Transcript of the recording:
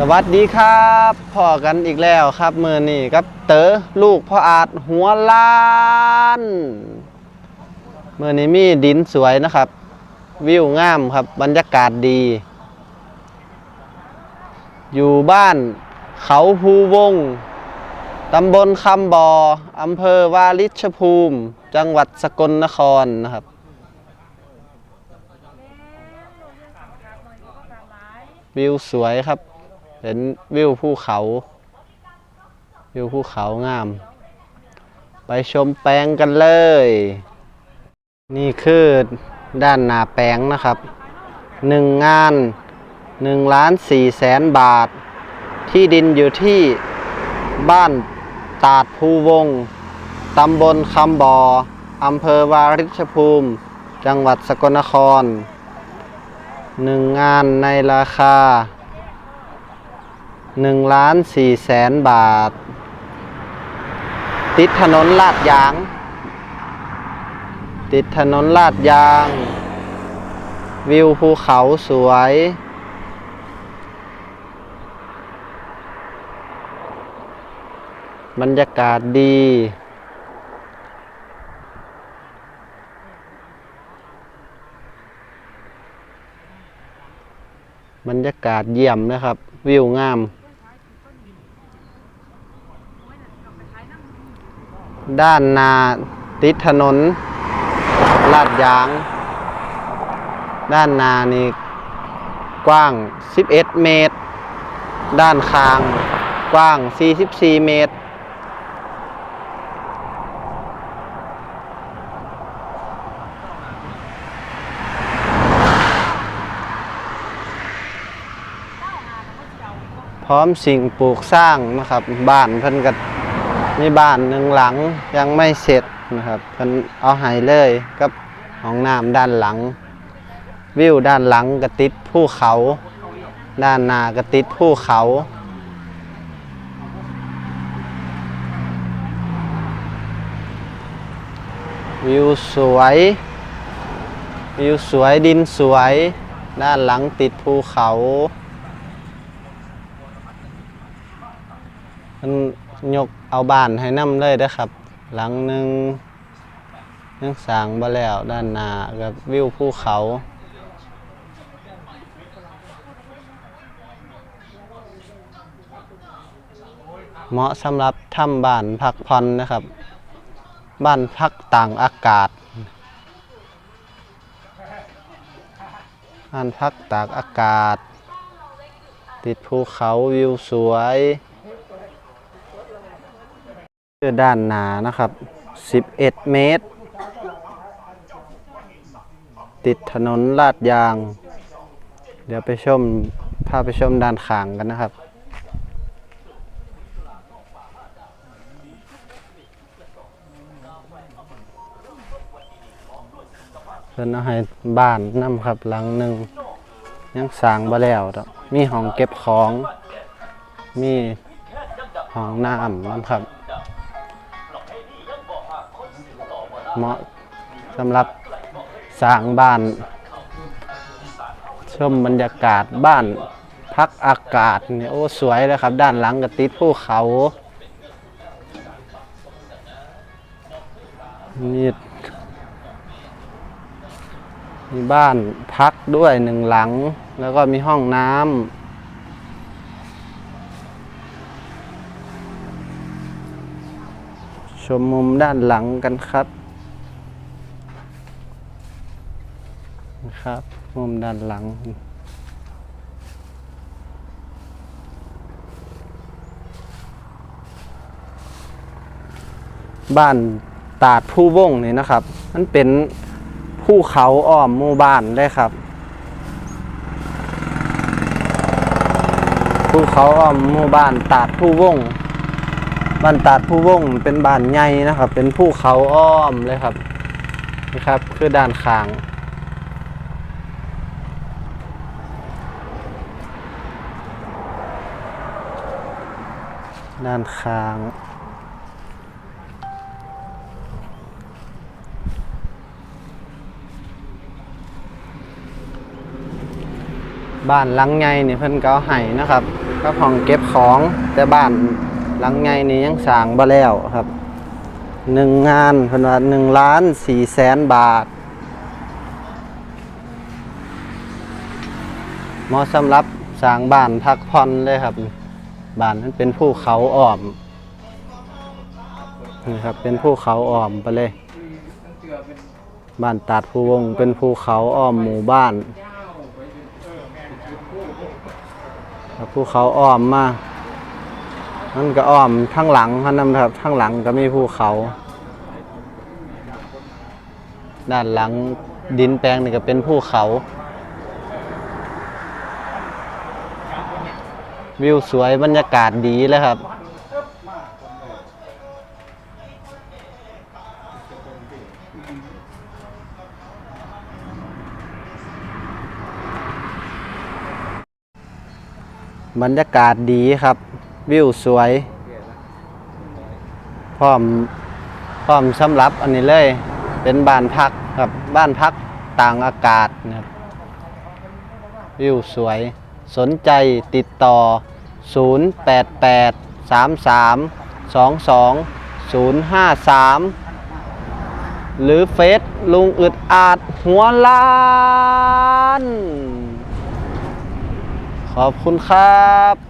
สวัสดีครับพ่อกันอีกแล้วครับมือนี่กับเต๋อลูกพ่ออาจหัวล้านมือนี้มีดินสวยนะครับ วิวงามครับบรรยากาศดี อยู่บ้านเขาภูวงตำบลคำบออำเภอวาริชภูมิ จังหวัดสกลนครนะครับวิวสวยครับ เห็นวิวภูเขา วิวภูเขางาม ไปชมแปลงกันเลย นี่คือด้านหน้าแปลงนะครับหนึ่งงานหนึ่งล้านสี่แสนบาท ที่ดินอยู่ที่บ้านตาดภูวง ตำบลคำบออำเภอวาริชภูมิ จังหวัดสกลนครหนึ่งงานในราคา หนึ่งล้านสี่แสนบาท ติดถนนลาดยาง ติดถนนลาดยาง วิวภูเขาสวย บรรยากาศดี บรรยากาศเยี่ยมนะครับ วิวงาม ด้านนาติดถนน ลาดยาง ด้านนานี่กว้าง 11 เมตร ด้านข้างกว้าง 44 เมตร พร้อมสิ่งปลูกสร้างนะครับ บ้านเพิ่นก็ มีบ้านหนึ่งหลังยังไม่เสร็จนะครับเพิ่นเอาให้เลยกับห้องน้ำด้านหลัง วิวด้านหลังก็ติดภูเขา ด้านหน้าก็ติดภูเขาวิวสวย วิวสวยดินสวย ด้านหลังติดภูเขามัน ยกเอาบ้านให้นำเลยนะครับ หลังหนึ่งยังสางบ่แล้วด้านหน้ากับวิวภูเขาเหมาะสำหรับทำบ้านพักผ่อนนะครับ บ้านพักต่างอากาศ บ้านพักตากอากาศ ติดภูเขาวิวสวย คือด้านหนานะครับ 11 เมตร ติดถนนลาดยาง เดี๋ยวไปชมพาไปชมด้านข้างกันนะครับ เพิ่นเอาให้บ้านนำครับหลังหนึ่งยังสร้างบ่แล้วดอกมีห้องเก็บของ มีห้องน้ำนํครับ เหมาะสำหรับสร้างบ้าน ชมบรรยากาศบ้านพักอากาศเนี่ยโอ้สวยเลยครับ ด้านหลังก็ติดภูเขามีมีบ้านพักด้วยหนึ่งหลัง แล้วก็มีห้องน้ำชมมุมด้านหลังกันครับ นะ ครับมุมด้านหลัง บ้านตาดผู้วงนี่นะครับ มันเป็นภูเขาอ้อมหมู่บ้านเลยครับภูเขาอ้อมหมู่บ้านตาดผู้วงบ้านตาดผู้วงเป็นบ้านใหญ่นะครับ เป็นภูเขาอ้อมเลยครับนี่ครับ คือด้านข้าง ด้านข้าง บ้านหลังใหญ่นี่เพิ่นก็เอาให้นะครับครับห้องเก็บของแต่บ้านหลังไงนี่ยังสร้างบ่แล้วครับหนึ่งงานเพิ่นว่าหนึ่งล้านสี่แสนบาทเหมาะสำหรับสร้างบ้านพักผ่อนเลยครับ บ้านนั้นเป็นภูเขาอ้อมนี่ครับเป็นภูเขาอ้อมไปเลยบ้านตัดภูวงเป็นภูเขาอ้อมหมู่บ้านภูเขาอ้อมมานั่นก็อ้อมทั้งหลังเขานั่นครับทั้งหลังก็มีภูเขา ด้านหลังดินแปลงนี่ก็เป็นภูเขา วิวสวยบรรยากาศดีเลยครับ บรรยากาศดีครับ วิวสวย พร้อมพร้อมสำหรับอันนี้เลย เป็นบ้านพักครับบ้านพักต่างอากาศนะครับวิวสวย สนใจติดต่อ 088 33 22 053 หรือเฟซลุงอึดอาดหัวล้าน ขอบคุณครับ